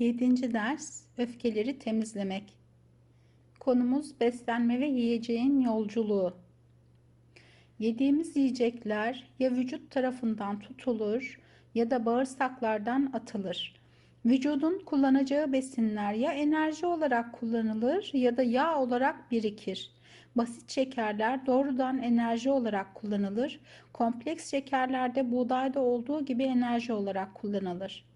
7. ders Öfkeleri temizlemek. Konumuz beslenme ve yiyeceğin yolculuğu. Yediğimiz yiyecekler ya vücut tarafından tutulur ya da bağırsaklardan atılır. Vücudun kullanacağı besinler ya enerji olarak kullanılır ya da yağ olarak birikir. Basit şekerler doğrudan enerji olarak kullanılır. Kompleks şekerlerde buğdayda olduğu gibi enerji olarak kullanılır.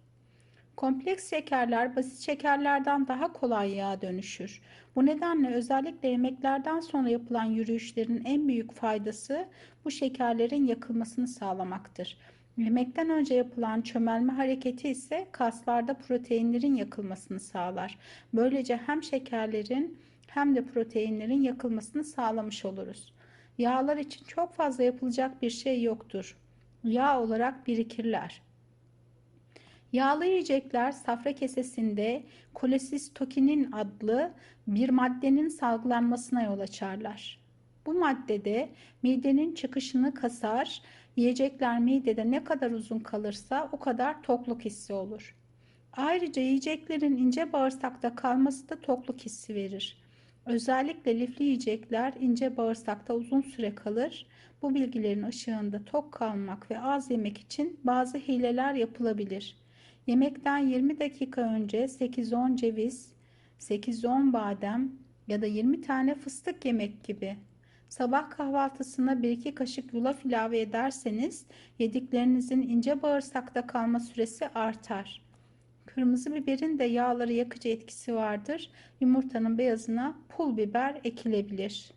Kompleks şekerler basit şekerlerden daha kolay yağa dönüşür. Bu nedenle özellikle yemeklerden sonra yapılan yürüyüşlerin en büyük faydası bu şekerlerin yakılmasını sağlamaktır. Yemekten önce yapılan çömelme hareketi ise kaslarda proteinlerin yakılmasını sağlar. Böylece hem şekerlerin hem de proteinlerin yakılmasını sağlamış oluruz. Yağlar için çok fazla yapılacak bir şey yoktur. Yağ olarak birikirler. Yağlı yiyecekler safra kesesinde kolesistokinin adlı bir maddenin salgılanmasına yol açarlar. Bu maddede midenin çıkışını kasar, yiyecekler midede ne kadar uzun kalırsa o kadar tokluk hissi olur. Ayrıca yiyeceklerin ince bağırsakta kalması da tokluk hissi verir. Özellikle lifli yiyecekler ince bağırsakta uzun süre kalır. Bu bilgilerin ışığında tok kalmak ve az yemek için bazı hileler yapılabilir. Yemekten 20 dakika önce 8-10 ceviz, 8-10 badem ya da 20 tane fıstık yemek gibi. Sabah kahvaltısına 1-2 kaşık yulaf ilave ederseniz yediklerinizin ince bağırsakta kalma süresi artar. Kırmızı biberin de yağları yakıcı etkisi vardır. Yumurtanın beyazına pul biber ekilebilir.